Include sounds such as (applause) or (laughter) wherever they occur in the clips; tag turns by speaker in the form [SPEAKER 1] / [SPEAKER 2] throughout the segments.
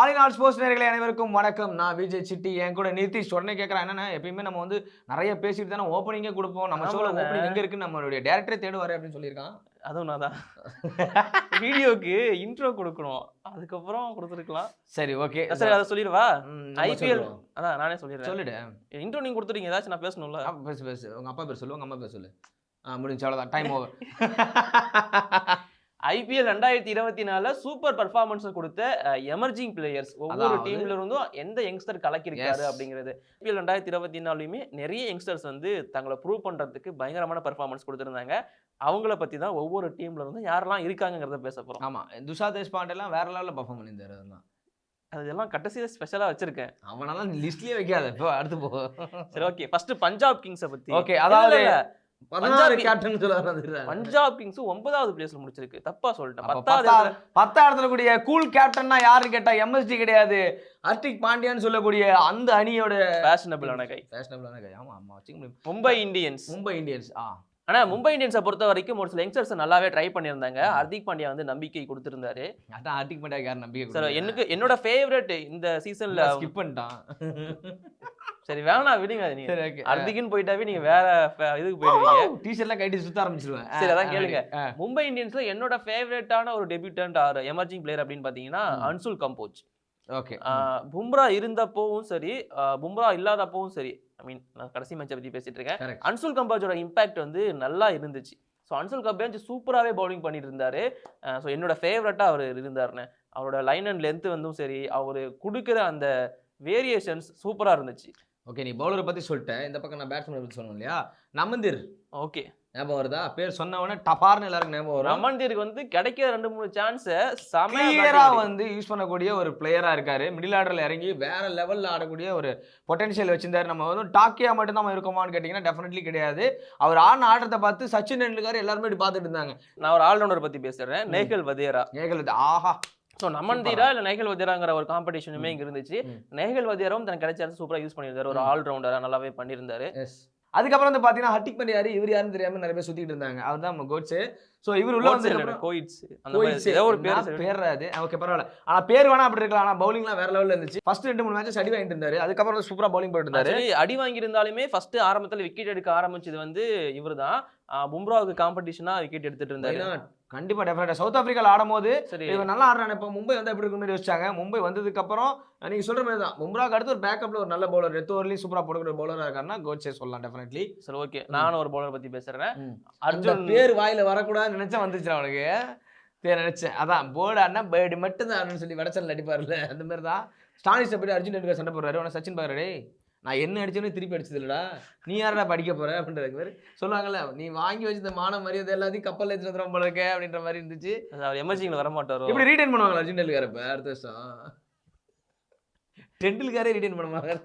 [SPEAKER 1] All in all sports நேர்களை அனைவருக்கும் வணக்கம். நான் விஜய் சிட்டி. என் கூட நிதிஷ். உடனே கேட்குறேன் என்னன்னா எப்பயுமே நம்ம வந்து நிறைய பேசிட்டு தானே ஓப்பனிங்கே கொடுப்போம். நம்ம ஷோல
[SPEAKER 2] ஆமாண்ணே.
[SPEAKER 1] ஓப்பனிங் எங்க இருக்குன்னு நம்மளுடைய டேரக்டரே தேடுவாரு அப்படின்னு சொல்லியிருக்கான்.
[SPEAKER 2] அதுவும் நான் தான். (laughs) வீடியோக்கு இன்ட்ரோ கொடுக்கணும். அதுக்கப்புறம் கொடுத்துருக்கலாம்.
[SPEAKER 1] சரி ஓகே
[SPEAKER 2] சரி அதை சொல்லிடுவா?
[SPEAKER 1] ஐபிஎல்
[SPEAKER 2] அதான் நானே சொல்லிடுறேன்.
[SPEAKER 1] சொல்லிடு.
[SPEAKER 2] இன்ட்ரோ நீங்க கொடுத்துட்டீங்க. ஏதாச்சும் நான் பேசணும்ல?
[SPEAKER 1] பேசு பேசு. உங்க அப்பா பேர் சொல்லு உங்க அம்மா பேர் சொல்லு. ஆ முடிஞ்சு அவ்வளோதான் டைம் ஓவர்
[SPEAKER 2] ஐபிஎல் ரெண்டாயிரத்தி இருபத்தி நாலுல சூப்பர் பர்ஃபார்மன்ஸ் கொடுத்த எமர்ஜிங் பிளேயர்ஸ் ஒவ்வொரு டீம்ல இருந்தும் எந்த யங்ஸ்டர் கலக்கிருக்காரு. அப்படிங்கிறது. ஐபிஎல் ரெண்டாயிரத்தி இருபத்தி நாலுலயுமே நிறைய யங்ஸ்டர்ஸ் வந்து தங்களை ப்ரூவ் பண்றதுக்கு பயங்கரமான பர்ஃபார்மன்ஸ் கொடுத்துருந்தாங்க. அவங்கள பத்தி தான் ஒவ்வொரு டீம்ல இருந்தும் யாரெல்லாம் இருக்காங்கிறத பேச போறோம்.
[SPEAKER 1] ஆமா. துஷா தேஷ்பாண்டே எல்லாம் வேற லெவலில் பர்ஃபார்ம் பண்ணியிருந்தாரு அதெல்லாம்
[SPEAKER 2] அதெல்லாம் கடைசியில ஸ்பெஷலா வச்சிருக்கேன்.
[SPEAKER 1] அவனெல்லாம் லிஸ்ட்லயே வைக்காத. இப்போ அடுத்து போ.
[SPEAKER 2] சரி ஓகே ஃபர்ஸ்ட் பஞ்சாப் கிங்ஸை பத்தி.
[SPEAKER 1] ஓகே அதாவது பதினாறு கேப்டன் சொல்ல
[SPEAKER 2] பஞ்சாப் கிங்ஸ் ஒன்பதாவது பிளேஸ்ல முடிச்சிருக்கு. தப்பா சொல்லிட்டேன். பத்தாவது
[SPEAKER 1] பத்தாவது
[SPEAKER 2] இடத்துல-
[SPEAKER 1] கூடிய கூல் கேப்டன்னா யாருன்னு கேட்டா எம்எஸ்டி கிடையாது. ஹர்திக் பாண்டியான்னு சொல்லக்கூடிய அந்த அணியோட
[SPEAKER 2] ஃபேஷனபிளான கை
[SPEAKER 1] ஃபேஷனபிளான கை ஆமா ஆமா. வச்சுக்க
[SPEAKER 2] மும்பை இந்தியன்ஸ்
[SPEAKER 1] மும்பை இந்தியன்ஸ் ஆ.
[SPEAKER 2] ஆனா மும்பை இந்தியன்ஸை பொறுத்த வரைக்கும் ஒரு சில யங்ஸ்டர்ஸ் நல்லாவே ட்ரை பண்ணியிருந்தாங்க. ஹர்திக் பாண்டியா வந்து நம்பிக்கை கொடுத்திருந்தாரு.
[SPEAKER 1] அதான் ஹர்திக் பாண்டியா யார் நம்பிக்கை
[SPEAKER 2] சார் எனக்கு என்னோட ஃபேவரட் இந்த சீசன்ல
[SPEAKER 1] ஸ்கிப் பண்ணிட்டான்.
[SPEAKER 2] சரி வேணாம் விடுங்க நீங்க.
[SPEAKER 1] சரி ஓகே
[SPEAKER 2] ஹர்திக்னு போயிட்டாவே நீங்க வேற இதுக்கு போயிடுவீங்க
[SPEAKER 1] டிஷர்ட்லாம் கட்டி சுத்த ஆரம்பிச்சிருவேன்.
[SPEAKER 2] சரி, அதான் கேளுங்க. மும்பை இந்தியன்ஸ்ல என்னோட ஃபேவரட்டான ஒரு டெபியூட்டன்ட் ஆர் எமர்ஜிங் பிளேயர் அப்படின்னு பாத்தீங்கன்னா. அன்சுல் கம்போஜ்
[SPEAKER 1] ஓகே.
[SPEAKER 2] பும்ரா இருந்தப்பவும் சரி பும்ரா இல்லாதப்பவும் சரி ஐ மீன் நான் கடைசி மேட்சை பத்தி பேசிட்டு இருக்கேன். அன்சுல் கம்பாஜோட இம்பாக்ட் வந்து நல்லா இருந்துச்சு. ஸோ அன்சுல் கம்பாஜ் சூப்பராகவே பவுலிங் பண்ணிட்டு இருந்தாரு. ஸோ என்னோட ஃபேவரட்டாக அவர் இருந்தாருன்னு. அவரோட லைன் அண்ட் லென்த் வந்தும் சரி அவர் கொடுக்குற அந்த வேரியேஷன்ஸ் சூப்பராக இருந்துச்சு.
[SPEAKER 1] ஓகே நீ பவுலரை பத்தி சொல்லிட்ட. இந்த பக்கம் நான் பேட்ஸ்மேன் பத்தி சொன்னோம் இல்லையா? நமந்திர்.
[SPEAKER 2] ஓகே
[SPEAKER 1] ஞாபகம் வருதா? பேர் சொன்ன உடனே டபார்னு எல்லாருக்கும் ஞாபகம் வரும்.
[SPEAKER 2] ரமன்தீருக்கு வந்து கிடைக்கிற ரெண்டு மூணு சான்ஸை செமையா
[SPEAKER 1] கிளியரா
[SPEAKER 2] batting
[SPEAKER 1] வந்து யூஸ் பண்ணக்கூடிய ஒரு பிளேயரா இருக்காரு. மிடில் ஆர்டர்ல இறங்கி வேற லெவல்ல ஆடக்கூடிய ஒரு பொட்டன்ஷியல் வச்சிருந்தாரு. நம்ம வந்து டாக்கியா மட்டும் தான் இருக்கோமான்னு கேட்டீங்கன்னா டெஃபினெட்லி கிடையாது. அவர் ஆடின ஆட்டத்தை பார்த்து சச்சின் டெண்டுல்கர் எல்லாருமே இப்படி பார்த்துட்டு இருந்தாங்க.
[SPEAKER 2] நான் ஒரு ஆல்ரவுண்டர் பத்தி பேசுறேன். நேகல் வதேரா.
[SPEAKER 1] ஏகல் ஆஹா.
[SPEAKER 2] ஸோ நமன்தீரா இல்ல நேகல் வதேராங்கிற ஒரு காம்படிஷனுமே இங்க இருந்துச்சு. நேகல் வதேராவும் தனக்கு கிடைச்ச சான்ஸ் சூப்பரா யூஸ் பண்ணியிருந்தாரு. ஒரு
[SPEAKER 1] ம்.
[SPEAKER 2] ஆல்ரவுண்டரா நல்லாவே பண்ணியிருந்தாரு.
[SPEAKER 1] அதுக்கப்புறம் வந்து பாத்தீங்கன்னா ஹட்டிக் பண்ணி யாரு இவர் யாருன்னு தெரியாம நிறைய பேர் சுத்திட்டு இருந்தாங்க. அவர் தான் நம்ம கோட்ஸு ஸோ இவர் உள்ள
[SPEAKER 2] கோட்ஸ்
[SPEAKER 1] வந்து
[SPEAKER 2] கோயிட்ஸ் அந்த
[SPEAKER 1] கோயிட்ஸ்
[SPEAKER 2] மாதிரி ஏதோ ஒரு பேர்
[SPEAKER 1] பேர் அது ஓகே பரவாயில்ல ஆனா பேர் வேணா அப்படி இருக்கலாம் ஆனா பவுலிங்லாம் வேற லெவல்ல இருந்துச்சு. ஃபர்ஸ்ட் ரெண்டு மூணு மேட்ச் அடி வாங்கிட்டு இருந்தாரு. அதுக்கப்புறம் சூப்பரா பவுலிங் போயிட்டு இருந்தாரு.
[SPEAKER 2] அடி வாங்கியிருந்தாலுமே ஃபர்ஸ்ட் ஆரம்பத்துல விக்கெட் எடுக்க ஆரம்பிச்சது வந்து இவர்தான். ஆஹ் பும்ராவுக்கு காம்படிஷனா விக்கெட் எடுத்துட்டு இருந்தாரு.
[SPEAKER 1] Why not? கண்டிப்பா டெஃபினட்டா சவுத் ஆப்பிரிக்கால ஆடும்போது
[SPEAKER 2] சரி.
[SPEAKER 1] இவன் நல்லா ஆடுறான். இப்போ மும்பை வந்து எப்படி இருக்குன்னு யோசிச்சாங்க. மும்பை வந்ததுக்கு அப்புறம் நீங்க சொல்ற மாதிரி தான். மும்ராக்கு அடுத்து ஒரு பேக்கப்ல ஒரு நல்ல பவுலர் ரெத்து ஓவர்லயும் சூப்பரா போடுற பவுலரா இருக்காருன்னா கோச்சே சொல்லலாம் டெஃபினெட்லி
[SPEAKER 2] சரி ஓகே நானும் ஒரு பவுலர் பத்தி பேசுறேன்.
[SPEAKER 1] ம். அந்த
[SPEAKER 2] அர்ஜுன்
[SPEAKER 1] பேர் வாயில நினைச்சா வந்துச்சு அவனுக்கு பேர் நினைச்சேன். அதான் பேர்டு அண்ணா பேர்டு மட்டும் தான் சொல்லி வடச்சல் அடிப்பார்ல. அந்த மாதிரி தான் ஸ்டானிஷ் போய் அர்ஜுன் டெண்டுல்கர் சண்டை போடுறாரு. உன சச்சின் பாரு டேய் நான் என்ன அடிச்சேன்னு திருப்பி அடிச்சது இல்லடா. நீ யாரடா படிக்க போற? அப்படின்றது மாதிரி சொல்லுவாங்கல்ல நீ வாங்கி வச்சிருந்த மான மரியாதை எல்லாத்தையும் கப்பல் எடுத்துட்டு வந்துடும் போல இருக்க அப்படின்ற மாதிரி இருந்துச்சு.
[SPEAKER 2] அவர் எமர்ஜிங்ல வர மாட்டாரோ
[SPEAKER 1] இப்படி ரீடைன் பண்ணுவாங்களா அர்ஜுன் டெண்டுல்கர் இப்ப அடுத்த வருஷம்? டெண்டுல்கரே ரீடைன் பண்ணுவாங்க.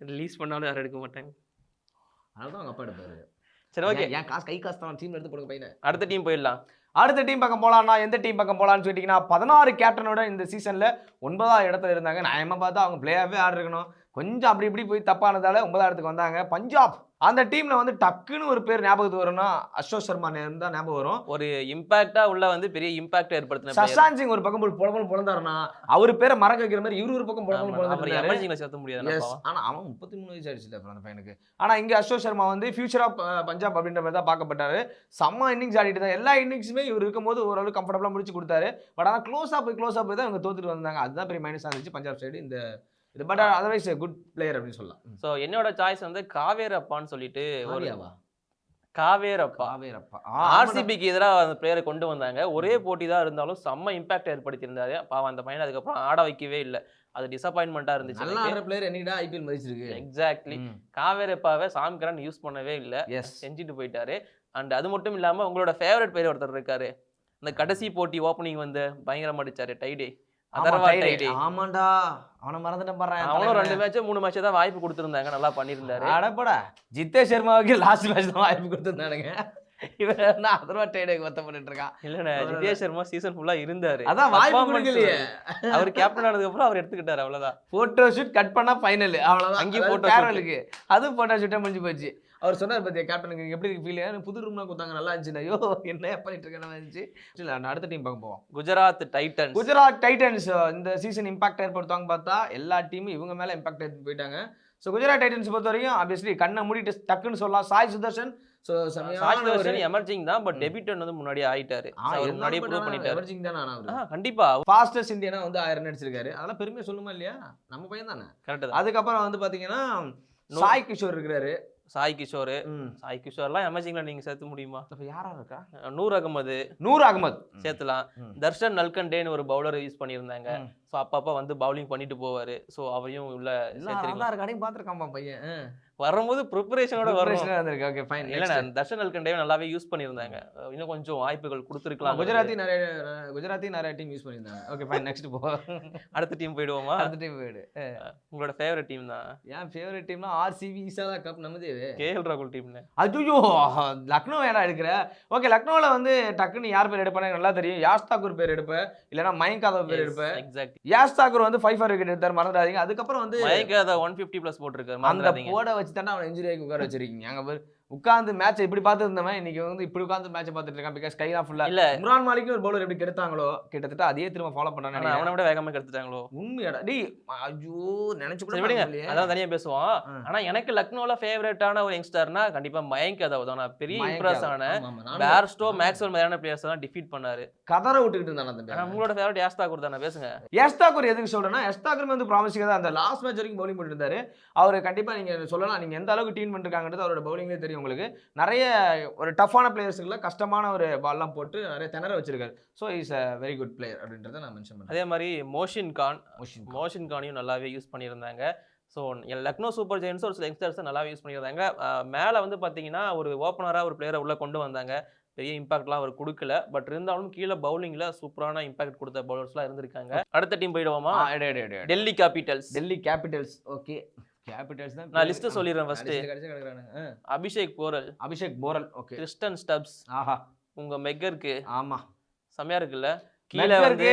[SPEAKER 2] ரிலீஸ் பண்ணாலும் யாரும் எடுக்க மாட்டாங்க.
[SPEAKER 1] அதனால அவங்க அப்பா எடுப்பாரு.
[SPEAKER 2] சரி ஓகே.
[SPEAKER 1] ஏன் காசு கை காசு தான் டீம் எடுத்து போடுங்க பையனை.
[SPEAKER 2] அடுத்த டீம் போயிடலாம்.
[SPEAKER 1] அடுத்த டீம் பக்கம் போலாம்னா எந்த டீம் பக்கம் போலாம்னு சொல்லிட்டீங்கன்னா பதினாறு கேப்டனோட இந்த சீசன்ல ஒன்பதாவது இடத்துல இருந்தாங்க. நியாயமா பார்த்தா அவங்க பிளேயாவே ஆடிருக்கணும். கொஞ்சம் அப்படி இப்படி போய் தப்பானதால ஒன்பதாவது இடத்துக்கு வந்தாங்க. பஞ்சாப் அந்த டீம்ல வந்து டக்குன்னு ஒரு பேர் ஞாபகத்துக்கு வரும்னா அசோக் சர்மா தான் ஞாபகம் வரும்.
[SPEAKER 2] ஒரு இம்பாக்டா உள்ள வந்து பெரிய இம்பாக்ட் ஏற்படுத்தின.
[SPEAKER 1] சஷாந்த் சிங் ஒரு பக்கம் புலம்பல் புலந்தாருன்னா அவர் பேரை மறக்க வைக்கிற மாதிரி இவரு ஒரு பக்கம் புலம்பல் புலந்துருந்தாரு
[SPEAKER 2] எமர்ஜிங்ல சேர்த்த முடியாது
[SPEAKER 1] ஆனா அவன் முப்பத்தி மூணு வயசு ஆயிடுச்சு அந்த பையனுக்கு. ஆனா இங்க அசோக் சர்மா வந்து ஃபியூச்சர் ஆஃப் பஞ்சாப் அப்படின்ற மாதிரி தான் பார்க்கப்பட்டாரு. செம்ம இன்னிங்ஸ் ஆடிட்டு தான் எல்லா இன்னிங்ஸுமே இவர் இருக்கும்போது ஓரளவு கம்ஃபர்டபுளாக முடிச்சு கொடுத்தாரு. பட் ஆனால் க்ளோஸாக போய் க்ளோஸாக போய் தான் இவங்க தோத்துட்டு வந்தாங்க. அதுதான் பெரிய மைனஸ் இருந்துச்சு பஞ்சாப் சைடு இந்த இது பட் அதர்வைஸ் குட் பிளேயர் அப்படின்னு சொல்லலாம்.
[SPEAKER 2] சோ என்னோட சாய்ஸ் வந்து காவேரப்பான்னு சொல்லிட்டு ஒரு காவேரப்பா
[SPEAKER 1] காவேரப்பா
[SPEAKER 2] ஆர்சிபிக்கு எதிராக அந்த பிளேயரை கொண்டு வந்தாங்க. ஒரே போட்டி தான் இருந்தாலும் செம்ம இம்பாக்ட் ஏற்படுத்தியிருந்தாரு. பாவம் அந்த பையனை அதுக்கப்புறம் ஆட வைக்கவே இல்லை. அது டிசப்பாயின்மெண்ட்டாக இருந்துச்சு
[SPEAKER 1] நல்லா ஆடுற பிளேயர் என்னடா ஐபிஎல் மதிச்சிருக்கு?
[SPEAKER 2] எக்ஸாக்ட்லி காவேரப்பாவை சாம்கரன் யூஸ் பண்ணவே இல்லை. செஞ்சுட்டு போயிட்டாரு. அண்ட் அது மட்டும் இல்லாம உங்களோட ஃபேவரட் பிளேயர் ஒருத்தர் இருக்காரு. இந்த கடைசி போட்டி ஓப்பனிங் வந்து பயங்கரமா அடிச்சாரு டைடே
[SPEAKER 1] ஆமாண்டா. அவனை மறந்துட்டேன்
[SPEAKER 2] அவனும் ரெண்டு மேட்ச் மூணு மேட்ச் தான் வாய்ப்பு கொடுத்துருந்தாங்க நல்லா பண்ணியிருந்தாரு.
[SPEAKER 1] அடப்படா ஜித்தே சர்மாவுக்கு லாஸ்ட் மேட்ச் தான் வாய்ப்பு கொடுத்துருந்தானுங்க. இவன் என்ன அதர்வா டைடேக்கு வருத்தம் பண்ணிட்டு இருக்கான்?
[SPEAKER 2] இல்லண்ணே ஜிதேஷ் சர்மா சீசன் ஃபுல்லா இருந்தாரு.
[SPEAKER 1] அதான் வாய்ப்பு கொடுக்கலையே.
[SPEAKER 2] அவர் கேப்டன் ஆனதுக்கு அப்புறம் அவர் எடுத்துக்கிட்டாரு அவ்வளவுதான்.
[SPEAKER 1] போட்டோ ஷூட் கட் பண்ணா ஃபைனல் அவ்வளவுதான்.
[SPEAKER 2] அங்கேயும் shoot.
[SPEAKER 1] farewell-க்கு. அது போட்டோ ஷூட்டே முடிஞ்சு போச்சு. அவர் சொன்னார் பத்தியா கேப்டனுக்கு எப்படி ஃபீல் புது ரூம்லாம் கொடுத்தாங்க நல்லா இருந்துச்சு. ஐயோ என்ன பண்ணிட்டு இருக்கேன் இருந்துச்சு? இல்ல நான் அடுத்த டீம் பார்க்க போவோம்.
[SPEAKER 2] குஜராத் டைட்டன்ஸ்
[SPEAKER 1] குஜராத் டைட்டன்ஸ் இந்த சீசன் இம்பாக்ட் ஏற்படுத்துவாங்க பார்த்தா எல்லா டீமும் இவங்க மேல இம்பாக்ட் எடுத்து போயிட்டாங்க. ஸோ குஜராத் டைட்டன்ஸ் பொறுத்த வரைக்கும் ஆப்வியஸ்லி கண்ணை மூடிட்டு டக்குன்னு சொல்லலாம். சாய் சுதர்ஷன் ஸோ செமையான ஒரு
[SPEAKER 2] எமர்ஜிங் தான் பட்
[SPEAKER 1] ம்.
[SPEAKER 2] டெபியூட்டன் வந்து முன்னாடி ஆயிட்டாரு. முன்னாடியே ப்ரூவ் பண்ணிட்டாரு.
[SPEAKER 1] எமர்ஜிங் தானே ஆனா அவரு?
[SPEAKER 2] ஆ, கண்டிப்பா.
[SPEAKER 1] ஃபாஸ்டஸ்ட் இந்தியனா வந்து ஆயிரம் அடிச்சிருக்காரு. அதெல்லாம் பெருமையா சொல்லுமா இல்லையா? நம்ம பையன் தானே.
[SPEAKER 2] கரெக்ட்
[SPEAKER 1] அதுக்கப்புறம் வந்து பாத்தீங்கன்னா சாய் கிஷோர் இருக்கிறாரு.
[SPEAKER 2] சாய் கிஷோர். சாய் கிஷோர்லாம் எமர்ஜிங்ல நீங்க சேர்த்து முடியுமா?
[SPEAKER 1] யாரா இருக்கா
[SPEAKER 2] நூர் அகமது.
[SPEAKER 1] நூர் அகமது.
[SPEAKER 2] சேர்த்துலாம். தர்ஷன் நல்கண்டேன்னு ஒரு பவுலர் யூஸ் பண்ணியிருந்தாங்க. ஸோ அப்பப்போ வந்து பவுலிங் பண்ணிட்டு போவாரு. ஸோ அவரையும் உள்ள சேர்த்துருக்கலாம்
[SPEAKER 1] பாத்திருக்காம்பா பையன்.
[SPEAKER 2] வரும்போது ப்ரிப்பரேஷனோட வரும்
[SPEAKER 1] வந்திருக்கு ஓகே ஃபைன்
[SPEAKER 2] இல்ல நான் தர்ஷன் நல்கண்டேவை நல்லாவே யூஸ் பண்ணியிருந்தாங்க. இன்னும் கொஞ்சம் வாய்ப்புகள் கொடுத்துருக்கலாம்.
[SPEAKER 1] குஜராத்தி நிறைய குஜராத்தி நிறைய டீம் யூஸ் பண்ணியிருந்தாங்க. ஓகே ஃபைன் நெக்ஸ்ட் போ. (laughs)
[SPEAKER 2] அடுத்த டீம் போயிடுவோமா?
[SPEAKER 1] அடுத்த டீம் போயிடு.
[SPEAKER 2] உங்களோட ஃபேவரட் டீம் தான்.
[SPEAKER 1] என் ஃபேவரட் டீம்னா ஆர்சிபி இசாலா கப் நமது
[SPEAKER 2] கேஎல் ராகுல் டீம்னு
[SPEAKER 1] ஐயோ லக்னோ ஏடா எடுக்கிற? ஓகே லக்னோவில் வந்து டக்குன்னு யார் பேர் எடுப்பானே நல்லா தெரியும். யாஷ் தாக்கூர் பேர் எடுப்பேன் இல்லைன்னா மயங்க் யாதவ் பேர் எடுப்பேன்
[SPEAKER 2] எக்ஸாக்ட்
[SPEAKER 1] யாஷ் தாக்கூர் வந்து ஃபைவ் ஃபார் விக்கெட் எடுத்தார் மறந்துடாதீங்க. அதுக்கப்புறம் வந்து
[SPEAKER 2] மயங்க அதை ஒன் ஃபிஃப்டி ப்ளஸ் போட்டிருக்காரு
[SPEAKER 1] அந்த போட வச்சு வச்சு தானே அவனை இன்ஜுரி ஆகி உட்கார வச்சிருக்கீங்க? அங்கே பாரு. உட்காந்து மேட்ச் இப்படி பார்த்து இருந்தவன் இன்னைக்கு வந்து இப்படி உட்காந்து மேட்ச் பார்த்துட்டு இருக்கான் பிகாஸ் கைலாம் ஃபுல்லா
[SPEAKER 2] இல்ல.
[SPEAKER 1] இம்ரான் மாலிக்கு ஒரு பவுலர் எப்படி கெடுத்தாங்களோ கிட்டத்தட்ட அதே திரும்ப ஃபாலோ
[SPEAKER 2] ஆனா
[SPEAKER 1] பண்றாங்க
[SPEAKER 2] அவனை விட வேகமா கெடுத்துட்டாங்களோ?
[SPEAKER 1] உண்மையாடா. டேய் ஐயோ நினைச்சு கூட.
[SPEAKER 2] அதான் தனியா பேசுவோம். ஆனா எனக்கு லக்னோல ஃபேவரட்டான ஒரு யங்ஸ்டர்னா கண்டிப்பா மயங்க் யாதவ் தான் நான் பெரிய இம்ப்ரெஸ். ஆன பேர்ஸ்டோ. மேக்ஸ்வெல் மாதிரியான பிளேயர்ஸ் எல்லாம் டிஃபீட் பண்ணாரு.
[SPEAKER 1] கதற விட்டுக்கிட்டு இருந்தான் அந்த
[SPEAKER 2] உங்களோட ஃபேவரட் யாஸ் தாக்கூர் தானே? பேசுங்க.
[SPEAKER 1] எஸ்தாக்கூர் எதுக்கு சொல்றேன்னா எஸ்தாக்கூர் வந்து ப்ராமிசிங்க தான் அந்த லாஸ்ட் மேட்ச் வரைக்கும் பவுலிங் பண்ணிட்டு இருந்தாரு. அவர் கண்டிப்பா நீங்க சொல்லலாம் நீங்க எந்த அளவுக்கு டீம் பண்ணிருக்காங்கன்றது அவரோட பவுலிங்லேயே தெரியும். உங்களுக்கு நிறைய ஒரு டஃப்பான பிளேயர்ஸ்க்குள்ள கஷ்டமான ஒரு பால்லாம் போட்டு நிறைய திணற வச்சிருக்காரு. So is a very good player அப்படின்றத நான் மென்ஷன் பண்ணேன்.
[SPEAKER 2] அதே மாதிரி மோஷின் கான்
[SPEAKER 1] மோஷின்
[SPEAKER 2] மோஷின் கானையும் நல்லாவே யூஸ் பண்ணியிருந்தாங்க. ஸோ லக்னோ சூப்பர் ஜெயின்ஸ் ஒரு சில யங்ஸ்டர்ஸை நல்லாவே யூஸ் பண்ணியிருந்தாங்க. மேலே வந்து பார்த்தீங்கன்னா ஒரு ஓப்பனராக ஒரு பிளேயரை உள்ளே கொண்டு வந்தாங்க. பெரிய இம்பாக்ட்லாம் அவர் கொடுக்கல. பட் இருந்தாலும் கீழே பவுலிங்கில் சூப்பரான இம்பாக்ட் கொடுத்த பவுலர்ஸ்லாம் இருந்திருக்காங்க. அடுத்த team போயிடுவோமா? Delhi Capitals
[SPEAKER 1] Delhi Capitals okay Capitals தான்
[SPEAKER 2] நான் லிஸ்ட்டை சொல்லிடுறேன் first. Abhishek Porel.
[SPEAKER 1] Abhishek Porel okay
[SPEAKER 2] Kristen Stubbs
[SPEAKER 1] ஆஹா.
[SPEAKER 2] உங்க மெக்கருக்கு
[SPEAKER 1] ஆமா.
[SPEAKER 2] செம்மையா இருக்குல்ல? கீழே வந்து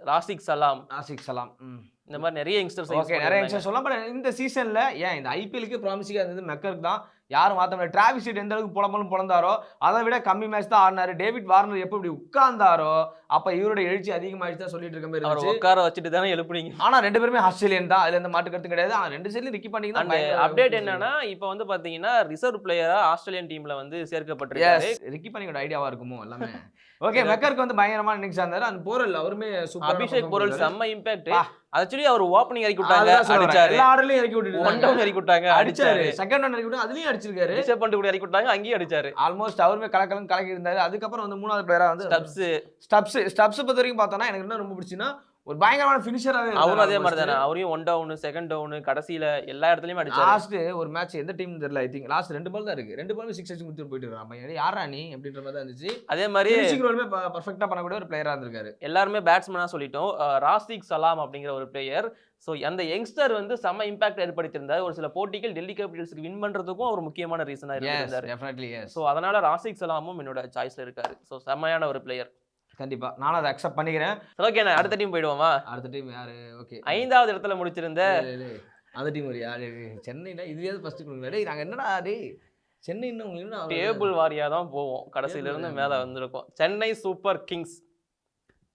[SPEAKER 2] ராசிக் சலாம்.
[SPEAKER 1] ஆசிக் சலாம்
[SPEAKER 2] இந்த மாதிரி நிறைய யங்ஸ்டர்ஸ்
[SPEAKER 1] ஓகே நிறைய யங்ஸ்டர் சொல்லலாம் பட் இந்த சீசன்ல ஏன் இந்த ஐபிஎலுக்கு ப்ராமிசிங்கா இருந்தது மெக்கருக்கு தான்? யாரும் மாத்த முடியாது. டிராவிஸ் ஹெட் எந்த அளவுக்கு புலம்பலும் புலந்தாரோ அதை விட கம்மி மேட்ச் தான் ஆடினாரு. டேவிட் வார்னர் எப்போ இப்படி உட்கார்ந்தாரோ அப்ப இவரோட எழுச்சி அதிகமாயிடுச்சு தான் சொல்லிட்டு இருக்க மாதிரி
[SPEAKER 2] அவர் உட்கார வச்சுட்டு தானே எழுப்புனீங்க.
[SPEAKER 1] ஆனா ரெண்டு பேருமே ஆஸ்திரேலியன் தான். அதுல எந்த மாட்டு கருத்து கிடையாது. ஆனா ரெண்டு சைடுலயும் ரிக்கி பண்ணி
[SPEAKER 2] அந்த அப்டேட் என்னன்னா இப்போ வந்து பாத்தீங்கன்னா ரிசர்வ் பிளேயரா ஆஸ்திரேலியன் டீம்ல வந்து சேர்க்கப்பட்டிருக்காரு.
[SPEAKER 1] ரிக்கி பண்ணியோட ஐடியாவா இருக்குமோ எல்லாமே? (laughs) ஓகே மெக்கருக்கு வந்து பயங்கரமான இன்னிங்ஸ் இருந்தாரு அந்த போரல் அவருமே சூப்பர்
[SPEAKER 2] அபிஷேக் பொருள் செம்ம இம்பாக்ட். ஆக்சுவலி அவர் ஓப்பனிங் இறக்கி விட்டாங்க அடிச்சாரு.
[SPEAKER 1] எல்லா ஆர்டர்லயும் இறக்கி
[SPEAKER 2] ஒன்
[SPEAKER 1] விட்டுட்டு
[SPEAKER 2] டவுன் இறக்கி விட்டாங்க
[SPEAKER 1] அடிச்சாரு.
[SPEAKER 2] அடிச்சாரு.
[SPEAKER 1] செகண்ட் ஒன் இறக்கி விட்டு அதுலயும் அடிச்சிருக்காரு.
[SPEAKER 2] ரிஷப் பண்ட் கூட இறக்கி விட்டாங்க அங்கேயும் அடிச்சாரு.
[SPEAKER 1] ஆல்மோஸ்ட் அவருமே கலக்கலன்னு கலக்கி இருந்தாரு அதுக்கப்புறம் வந்து மூணாவது பிளேயரா வந்து
[SPEAKER 2] ஸ்டப்ஸ்.
[SPEAKER 1] ஸ்டப்ஸ். ஸ்டப்ஸ் பொறுத்த வரைக்கும் பார்த்தோம்னா எனக்கு என்ன ரொம்ப பிடிச்சுன்னா ஒரு பயங்கரமான ஃபினிஷராகவே
[SPEAKER 2] அவரும் அதே மாதிரி தானே அவரையும் ஒன் டவுன் செகண்ட் டவுன் கடைசியில எல்லா இடத்துலயும் அடிச்சாரு.
[SPEAKER 1] லாஸ்ட் ஒரு மேட்ச் எந்த டீம் தெரியல ஐ திங்க் லாஸ்ட் ரெண்டு பால் தான் இருக்கு. ரெண்டு பால் சிக்ஸ் அடிச்சு கொடுத்துட்டு போயிட்டு இருக்கான். யாரா நீ? அப்படின்ற மாதிரி தான் இருந்துச்சு.
[SPEAKER 2] அதே மாதிரி
[SPEAKER 1] ரோலுமே பர்ஃபெக்ட்டா பண்ணக்கூடிய ஒரு பிளேயரா இருந்திருக்காரு.
[SPEAKER 2] எல்லாருமே பேட்ஸ்மேனா சொல்லிட்டோம். ராசிக் சலாம் அப்படிங்கிற ஒரு பிளேயர் ஸோ அந்த யங்ஸ்டர் வந்து செம்ம இம்பாக்ட் ஏற்படுத்தியிருந்தார். ஒரு சில போட்டிகள் டெல்லி கேபிட்டல்ஸ்க்கு வின் பண்றதுக்கும் ஒரு முக்கியமான ரீசனா
[SPEAKER 1] எஸ்
[SPEAKER 2] இருந்திருந்தாரு.
[SPEAKER 1] டெஃபினெட்லி எஸ்
[SPEAKER 2] ஸோ அதனால ராசிக் சலாமும் என்னோட சாய்ஸ்ல இருக்காரு. ஸோ செம்மையான ஒரு பிளேயர்
[SPEAKER 1] கண்டிப்பா. நானும் அதை அக்செப்ட் பண்ணிக்கிறேன்.
[SPEAKER 2] ஓகே நான் அடுத்த டீம் போயிடுவோமா?
[SPEAKER 1] அடுத்த டீம் யாரு ஓகே
[SPEAKER 2] ஐந்தாவது இடத்துல முடிச்சிருந்த
[SPEAKER 1] அந்த டீம் ஒரு யாரு? சென்னைனா இதுலயாவது ஃபர்ஸ்ட் கொடுங்க. டேய் நாங்க என்னடா டேய்? சென்னை இன்னும்
[SPEAKER 2] டேபிள் வாரியா தான் போவோம். கடைசியில இருந்து
[SPEAKER 1] Table
[SPEAKER 2] மேல. வந்திருக்கோம். சென்னை சூப்பர் கிங்ஸ்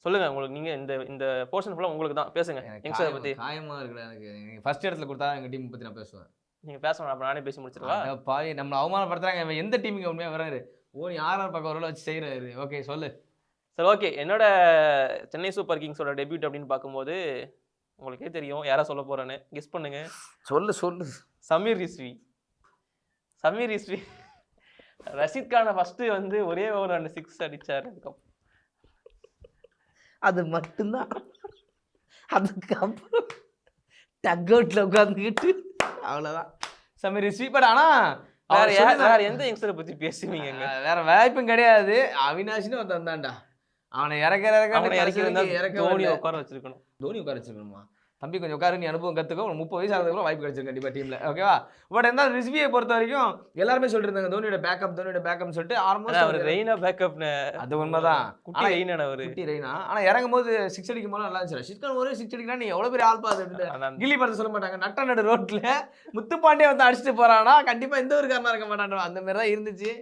[SPEAKER 2] சொல்லுங்க உங்களுக்கு நீங்க இந்த இந்த போர்ஷன் ஃபுல்லா உங்களுக்கு தான். பேசுங்க. யங்ஸ்டர் பத்தி.
[SPEAKER 1] காயமா இருக்குடா எனக்கு. ஃபர்ஸ்ட் இடத்துல கொடுத்தா எங்க டீம் பத்தி நான் பேசுவேன்.
[SPEAKER 2] நீங்க பேசணும் அப்ப நானே பேசி முடிச்சிருவா
[SPEAKER 1] பாவி நம்மள அவமானப்படுத்துறாங்க. எந்த டீமுக்கு உண்மையா வராரு ஓ நீ ஆறாம் பக்கம் ஒரு வச்சு செய்யறாரு ஓகே சொல்லு.
[SPEAKER 2] சரி ஓகே என்னோட சென்னை சூப்பர் கிங்ஸோட டெபியூட் அப்படின்னு பார்க்கும்போது உங்களுக்கே தெரியும் யாரா சொல்ல போறேன்னு. கெஸ் பண்ணுங்க.
[SPEAKER 1] சொல்லு சொல்லு.
[SPEAKER 2] சமீர் ரிஸ்வி. சமீர் ரிஸ்வி. ரஷீத் கானை ஃபர்ஸ்ட் வந்து ஒரே ஓவர் ரெண்டு சிக்ஸ் அடிச்சாரு. அதுக்கப்புறம்
[SPEAKER 1] அது மட்டும்தான். அதுக்கப்புறம் டக் அவுட்ல உட்காந்துக்கிட்டு அவ்வளவுதான். சமீர் ஸ்வீப்பர் ஆனா
[SPEAKER 2] வேற
[SPEAKER 1] அவர்
[SPEAKER 2] யார்
[SPEAKER 1] சொல்லிதான்.
[SPEAKER 2] வேற எந்த யங்ஸ்டரை பத்தி பேசுவீங்க
[SPEAKER 1] வேற வாய்ப்பும் கிடையாது. அவினாஷ்னு ஒருத்தன் தான்டா அவனை இறக்க இறக்க
[SPEAKER 2] இறக்கி தோனி. உட்கார வச்சிருக்கணும்.
[SPEAKER 1] தோனி உட்கார வச்சிருக்கணுமா? தம்பி கொஞ்சம் உட்காரு நீ அனுபவம் கற்றுக்கோ ஒரு முப்பது வயசு ஆகிறதுக்குள்ள வாய்ப்பு கிடைச்சிருக்கு கண்டிப்பாக டீமில் ஓகேவா பட் இருந்தாலும் ரிஸ்வியை பொறுத்த வரைக்கும் எல்லாருமே சொல்லிட்டு இருந்தாங்க தோனியோட பேக்கப் தோனியோட பேக்கப்னு சொல்லிட்டு
[SPEAKER 2] ஆனா அவர்
[SPEAKER 1] ஆல்மோஸ்ட்
[SPEAKER 2] ரெய்னா பேக்கப்னு
[SPEAKER 1] அது உண்மைதான்.
[SPEAKER 2] குட்டி ரெய்னா அவரு.
[SPEAKER 1] குட்டி ரெய்னா ஆனால் இறங்கும் போது சிக்ஸ் அடிக்கும் போது நல்லா இருந்துச்சு ரஷித் கான் ஒரே சிக்ஸ் அடிக்கலாம் நீ எவ்வளோ பெரிய ஆள்
[SPEAKER 2] ஆனா
[SPEAKER 1] கில்லி படத்தை சொல்ல மாட்டாங்க. நட்ட நடு ரோட்ல முத்துப்பாண்டியே வந்து அடிச்சுட்டு போறானா? கண்டிப்பா எந்த ஒரு காரணம் இருக்க மாட்டான் அந்த மாதிரி தான் இருந்துச்சு.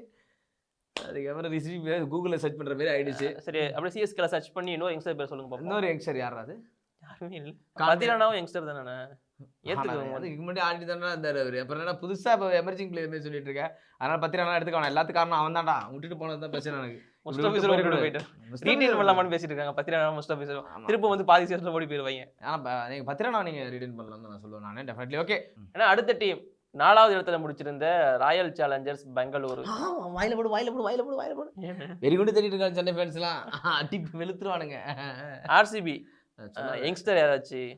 [SPEAKER 1] அதுக்கப்புறம் ரிசீவ் கூகுளில் சர்ச் பண்ற மாதிரி ஆயிடுச்சு.
[SPEAKER 2] சரி அப்படியே சிஎஸ்கேல சர்ச் பண்ணி இன்னொரு யங்ஸ்டர் பேர் சொல்லுங்க
[SPEAKER 1] இன்னொரு யங்ஸ்டர் யாரா அது?
[SPEAKER 2] யாருமே இல்ல.
[SPEAKER 1] காந்தே.
[SPEAKER 2] பத்திரானாவும் யங்ஸ்டர் தானே? ஏத்துக்குவாங்க
[SPEAKER 1] அதுக்கு முன்னாடி ஆடிட்டு தானே இருந்தாரு அவரு. அப்புறம் என்ன புதுசா இப்போ எமர்ஜிங் பிளேயர் மாதிரி சொல்லிட்டு இருக்க. அதனால பத்திரா எடுத்துக்க வேணாம். எல்லாத்துக்கும் காரணம் அவன் தான்டா விட்டுட்டு போனது தான் பிரச்சனை எனக்கு.
[SPEAKER 2] கூட
[SPEAKER 1] போயிட்டு முஸ்தாபிஸ்
[SPEAKER 2] ரீடைன் பண்ணலாமான்னு பேசிட்டு இருக்காங்க. பத்திரானா முஸ்டாபிசர்
[SPEAKER 1] ஆமா.
[SPEAKER 2] திரும்ப வந்து பாதி சீசன்ல ஓடி போயிருவாங்க.
[SPEAKER 1] ஆனா ப- நீங்க பத்திரா நீங்க ரிட்டர்ன் பண்ணலாம் தான் நான் சொல்லுவேன். நானே டெஃபினெட்லி ஓகே
[SPEAKER 2] ஏன்னா அடுத்த டீம் நாலாவது இடத்துல முடிச்சிருந்த ராயல் சேலஞ்சர்ஸ் பெங்களூரு.
[SPEAKER 1] வாயில போடு வாயில போடு வாயில போடு வாயில போடு. வெறி கொண்டு தேடிட்டு இருக்காங்க சென்னை ஃபேன்ஸ்லாம் அடி வெளுத்துருவானுங்க.
[SPEAKER 2] ஆர்சிபி யங்ஸ்டர் யாராச்சும்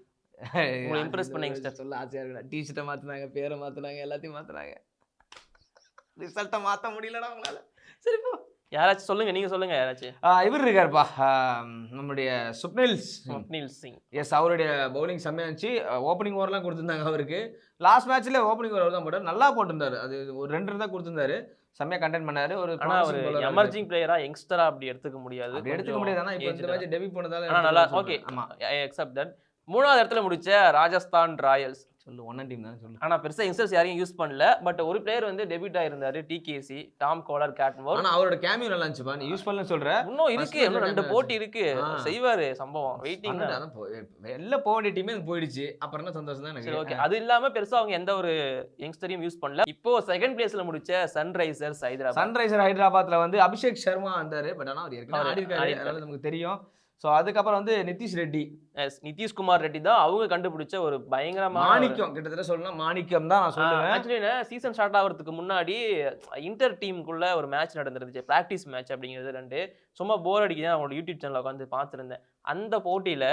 [SPEAKER 2] உங்களை impress பண்ண youngster.
[SPEAKER 1] சொல்ல ஆசையா இருக்குடா. டிஷர்ட்டை மாத்துனாங்க பேரை மாத்துனாங்க எல்லாத்தையும் மாத்துனாங்க. ரிசல்ட்டை மாத்த முடியலடா உங்களால. சரி போ.
[SPEAKER 2] யாராச்சும் சொல்லுங்க நீங்க சொல்லுங்க யாராச்சும்.
[SPEAKER 1] இவர் இருக்காருப்பா. நம்முடைய சுப்னில்ஸ்
[SPEAKER 2] ஸ்வப்னில் சிங்.
[SPEAKER 1] எஸ் அவருடைய பவுலிங் செம்மையா இருந்துச்சு. ஓப்பனிங் ஓவர்லாம் கொடுத்துருந்தாங்க அவருக்கு. லாஸ்ட் மேட்ச்ல ஓப்பனிங் ஓவர் தான் போட்டார். நல்லா போட்டிருந்தாரு. அது ஒரு ரெண்டு தான் கொடுத்துருந்தாரு. செம்மையா கண்டென்ட் பண்ணாரு. ஒரு
[SPEAKER 2] ஆனா ஒரு எமர்ஜிங் பிளேயரா யங்ஸ்டரா அப்படி எடுத்துக்க முடியாது.
[SPEAKER 1] எடுத்துக்க முடியாது. ஆனா இப்போ இந்த மேட்ச் டெபியூட் பண்ணதால
[SPEAKER 2] நல்லா ஓகே
[SPEAKER 1] ஆமா.
[SPEAKER 2] எக்ஸப்ட் தட் மூணாவது இடத்துல முடிச்ச ராஜஸ்தான் ராயல்ஸ்.
[SPEAKER 1] சொல்லு ஒன் டீம் தானே சொல்லு.
[SPEAKER 2] ஆனா பெருசா யங்ஸ்டர்ஸ் யாரையும் யூஸ் பண்ணல பட் ஒரு பிளேயர் வந்து டெபியூட் ஆயிருந்தாரு டிகேசி டாம் கோலர் கேட்மோர்
[SPEAKER 1] ஆனா அவரோட கேமியோ நல்லா இருந்துச்சுப்பா நீ யூஸ் பண்ணல சொல்ற.
[SPEAKER 2] இன்னும் இருக்கு இன்னும் ரெண்டு. போட்டி இருக்கு. செய்வாரு சம்பவம். வெயிட்டிங்
[SPEAKER 1] போ- வெளில போக வேண்டிய டீமே போயிடுச்சு. அப்புறம் என்ன சந்தோஷம் தான்
[SPEAKER 2] சரி ஓகே
[SPEAKER 1] எனக்கு
[SPEAKER 2] அது இல்லாம பெருசா அவங்க எந்த ஒரு யங்ஸ்டரையும் யூஸ் பண்ணல. இப்போ செகண்ட் பிளேஸ்ல முடிச்ச சன்ரைசர்ஸ் ஹைதராபாத்
[SPEAKER 1] சன்ரைசர் ஹைதராபாத்ல வந்து அபிஷேக் சர்மா வந்தாரு பட் ஆனா அவர் ஏற்கனவே
[SPEAKER 2] அவரு
[SPEAKER 1] ஆடி இருக்காரு
[SPEAKER 2] ஆடிருக்காரு.
[SPEAKER 1] அதனால நமக்கு தெரியும். ஸோ அதுக்கப்புறம் வந்து நிதிஷ் ரெட்டி.
[SPEAKER 2] Yes, நிதிஷ்குமார் ரெட்டி தான் அவங்க கண்டுபிடிச்ச ஒரு பயங்கரமான
[SPEAKER 1] மாணிக்கம் கிட்டத்தட்ட சொல்லலாம் மாணிக்கம் தான் நான் சொல்லுவேன்.
[SPEAKER 2] ஆக்சுவலி சீசன் ஸ்டார்ட் ஆகிறதுக்கு முன்னாடி இன்டர் டீமுக்குள்ள ஒரு மேட்ச் நடந்துருந்துச்சு. ப்ராக்டிஸ் மேட்ச் அப்படிங்கிறது ரெண்டு. சும்மா போர் அடிக்குது அவங்களோட யூடியூப் சேனல்ல உட்காந்து பார்த்துருந்தேன். அந்த போட்டியில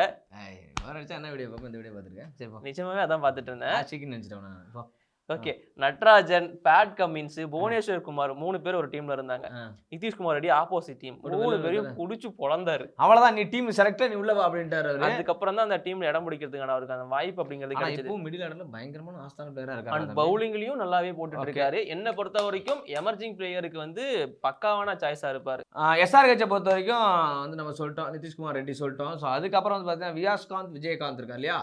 [SPEAKER 1] அடிச்சா என்ன வீடியோ பார்ப்போம் இந்த வீடியோ பார்த்துருக்கேன் சரி
[SPEAKER 2] நிஜமாவே அதான் பார்த்துட்டு இருந்தேன்.
[SPEAKER 1] சிக்கன் நினச்சிட்டேன்.
[SPEAKER 2] Okay. Natarajan Pat Cummins Bhubaneswar Kumar மூணு பேர் ஒரு டீம்ல இருந்தாங்க. Nitish Kumar Reddy opposite team. மூணு பேரையும். குடிச்சு பொழந்தாரு.
[SPEAKER 1] அவ்வளவுதான் நீ டீம் செலக்டா நீ உள்ள அப்படின்ட்டாரு
[SPEAKER 2] அதுக்கப்புறம் தான் அந்த டீம்ல இடம் பிடிக்கிறதுக்கான அவருக்கு அந்த வாய்ப்பு அப்படிங்கிறது கிடைச்சது.
[SPEAKER 1] மிடில் ஆர்டர்ல பயங்கரமான ஆஸ்தான பிளேயரா
[SPEAKER 2] அண்ட்
[SPEAKER 1] இருக்காரு
[SPEAKER 2] பவுலிங்லயும் நல்லாவே போட்டுட்டு. இருக்காரு. என்ன பொறுத்த வரைக்கும் எமர்ஜிங் பிளேயருக்கு வந்து பக்காவான சாய்ஸா இருப்பாரு.
[SPEAKER 1] எஸ்ஆர்ஹெச்சை பொறுத்த வரைக்கும் வந்து நம்ம சொல்லிட்டோம் நிதிஷ்குமார் ரெட்டி சொல்லிட்டோம். ஸோ அதுக்கப்புறம் வந்து பார்த்தீங்கன்னா வியாஸ்காந்த் விஜயகாந்த் இருக்கா இல்லையா?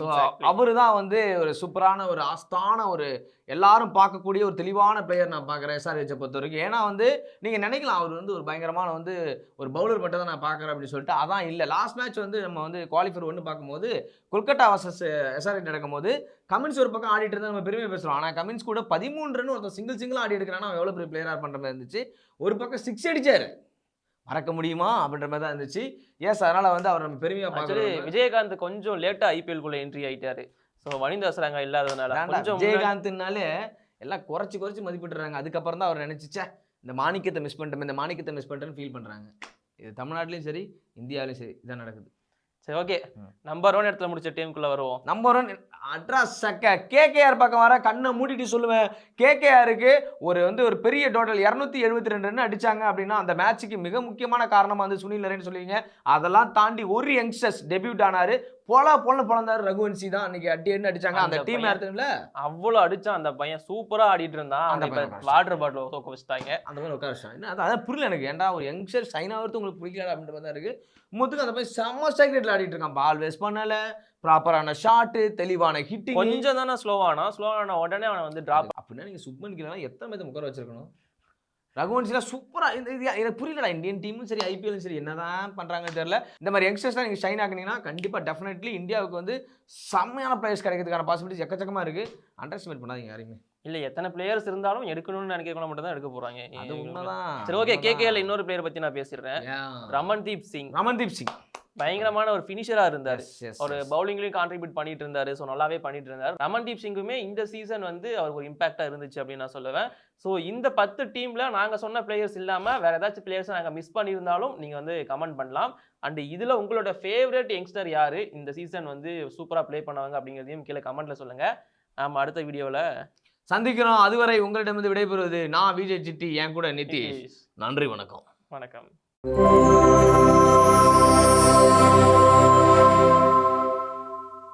[SPEAKER 1] ஸோ அவரு தான் வந்து ஒரு சூப்பரான ஒரு ஆஸ்தான ஒரு எல்லாரும் பார்க்கக்கூடிய ஒரு தெளிவான பிளேயர் நான் பார்க்குறேன் எஸ்ஆர்ஹெச்சை பொறுத்த வரைக்கும். ஏன்னா வந்து நீங்கள் நினைக்கலாம் அவர் வந்து ஒரு பயங்கரமான வந்து ஒரு பவுலர் மட்டும் தான் நான் பார்க்குறேன் அப்படின்னு சொல்லிட்டு அதான் இல்லை. லாஸ்ட் மேட்ச் வந்து நம்ம வந்து குவாலிஃபர் ஒன்று பார்க்கும்போது கொல்கட்டா வர்சஸ் எஸ்ஆர்ஹெச் நடக்கும்போது கமின்ஸ் ஒரு பக்கம் ஆடிட்டு இருந்தா நம்ம பெருமை பேசுகிறோம் ஆனால் கமின்ஸ் கூட பதிமூணு ரன் ஒருத்தர் சிங்கிள் சிங்கிள் ஆடி எடுக்கிறான்னா அவன் எவ்வளோ பெரிய பிளேயராக பண்ணுற மாதிரி இருந்துச்சு. ஒரு பக்கம் சிக்ஸ் அடிச்சாரு. மறக்க முடியுமா அப்படின்ற மாதிரி தான் இருந்துச்சு. எஸ் அதனால வந்து அவர் நம்ம பெருமையாக பார்க்குறோம்.
[SPEAKER 2] விஜயகாந்த் கொஞ்சம் லேட்டா ஐபிஎல் குள்ள என்ட்ரி ஆயிட்டாரு. ஸோ வனிந்த அசராங்க இல்லாததுனால கொஞ்சம்
[SPEAKER 1] விஜயகாந்த்னாலே எல்லாம் குறைச்சி குறைச்சி மதிப்பிட்டுறாங்க. அதுக்கப்புறம் தான் அவர் நினைச்சுச்சே இந்த மாணிக்கத்தை மிஸ் பண்ணிட்டோம் இந்த மாணிக்கத்தை மிஸ் பண்ணிட்டேன்னு ஃபீல் பண்றாங்க. இது தமிழ்நாட்டிலையும் சரி இந்தியாவிலையும் சரி இதான் நடக்குது.
[SPEAKER 2] சரி ஓகே. நம்பர் ஒன் இடத்துல முடிச்ச டீமுக்குள்ள வருவோம்.
[SPEAKER 1] நம்பர் ஒன் அட்ராஸ் சக்க கேகேஆர் பக்கம் வர கண்ணை மூடிட்டு சொல்லுவேன். கேகேஆருக்கு ஒரு வந்து ஒரு பெரிய டோட்டல் இரநூத்தி எழுபத்தி ரெண்டு ரன் அடிச்சாங்க அப்படின்னா அந்த மேட்ச்சுக்கு மிக முக்கியமான காரணமா வந்து சுனில் நரேன் சொல்லுவீங்க. அதெல்லாம் தாண்டி ஒரு யங்ஸ்டர்ஸ் டெபியூட் ஆனாரு. போலா போல பிறந்தாரு ரகுவன்சி தான். அன்னைக்கு அடி என்ன அடிச்சாங்க. அந்த டீம்
[SPEAKER 2] பையன்.
[SPEAKER 1] எடுத்துல
[SPEAKER 2] அவ்வளவு அடிச்சான் அந்த பையன் சூப்பரா ஆடிட்டு இருந்தான்.
[SPEAKER 1] அந்த பையன்
[SPEAKER 2] வாட்டர் பாட்டில் சோக்க வச்சுட்டாங்க.
[SPEAKER 1] அந்த மாதிரி உட்கார அது அதான் புரியல எனக்கு. ஏன்டா ஒரு யங்ஸ்டர் சைன் ஆகிறது உங்களுக்கு பிடிக்கல அப்படின்ற மாதிரி தான் இருக்கு. முத்துக்கு அந்த மாதிரி செம்ம ஸ்ட்ரைக் ரேட்ல ஆடிட்டு இருக்கான். பால் வேஸ்ட் பண்ணல. ப்ராப்பரான ஷாட்டு தெளிவான ஹிட்டிங்.
[SPEAKER 2] கொஞ்சம் தானே ஸ்லோவானா ஸ்லோவான உடனே அவனை வந்து டிராப்
[SPEAKER 1] அப்படின்னா நீங்க சுப்மன் கிலாம் எத்தனை பேர் உட்கார வச்சிருக்கணும்? ரகுவன்சிலாம் சூப்பரா இந்த இது எனக்கு புரியலடா இந்தியன் டீமும் சரி ஐபிஎல்லும் சரி என்னதான் பண்றாங்கன்னு தெரியல. இந்த மாதிரி யங்ஸ்டர்ஸ்லாம் நீங்க ஷைன் ஆக்குனீங்கன்னா கண்டிப்பா டெஃபினெட்லி இந்தியாவுக்கு வந்து செம்மையான பிளேயர்ஸ் கிடைக்கிறதுக்கான பாசிபிலிட்டிஸ் எக்கச்சக்கமா இருக்கு. அண்டர் எஸ்டிமேட் பண்ணாதீங்க யாரையுமே.
[SPEAKER 2] இல்ல எத்தனை பிளேயர்ஸ் இருந்தாலும் எடுக்கணும்னு நினைக்கிறவங்க மட்டும் தான் எடுக்க போறாங்க.
[SPEAKER 1] அது உண்மைதான்
[SPEAKER 2] சரி ஓகே. கேகேல இன்னொரு பிளேயர் பத்தி நான் பேசிடுறேன். ரமன்தீப் சிங்.
[SPEAKER 1] ரமன்தீப் சிங்.
[SPEAKER 2] பயங்கரமான ஒரு ஃபினிஷரா இருந்தாரு. ஒரு. பவுலிங்லயும் கான்ட்ரிபியூட் பண்ணிட்டு இருந்தாரு ஸோ நல்லாவே பண்ணிட்டு இருந்தாரு ரமன்தீப் சிங்குமே இந்த சீசன் வந்து அவருக்கு ஒரு இம்பாக்டா இருந்துச்சு அப்படின்னு நான் சொல்லுவேன். ஸோ இந்த பத்து டீம்ல நாங்க சொன்ன பிளேயர்ஸ் இல்லாம வேற ஏதாச்சும் பிளேயர்ஸ் நாங்க மிஸ் பண்ணியிருந்தாலும் நீங்க வந்து கமெண்ட் பண்ணலாம். அண்ட் இதுல உங்களோட ஃபேவரட் யங்ஸ்டர் யாரு? இந்த சீசன் வந்து சூப்பரா ப்ளே பண்ணுவாங்க அப்படிங்கிறதையும் கீழே கமெண்ட்ல சொல்லுங்க. நாம அடுத்த வீடியோவில்
[SPEAKER 1] சந்திக்கிறோம். அதுவரை உங்களிடமிருந்து விடைபெறுவது நான் விஜய் சிட்டி என் கூட நிதிஷ். நன்றி வணக்கம்.
[SPEAKER 2] வணக்கம். Thank you.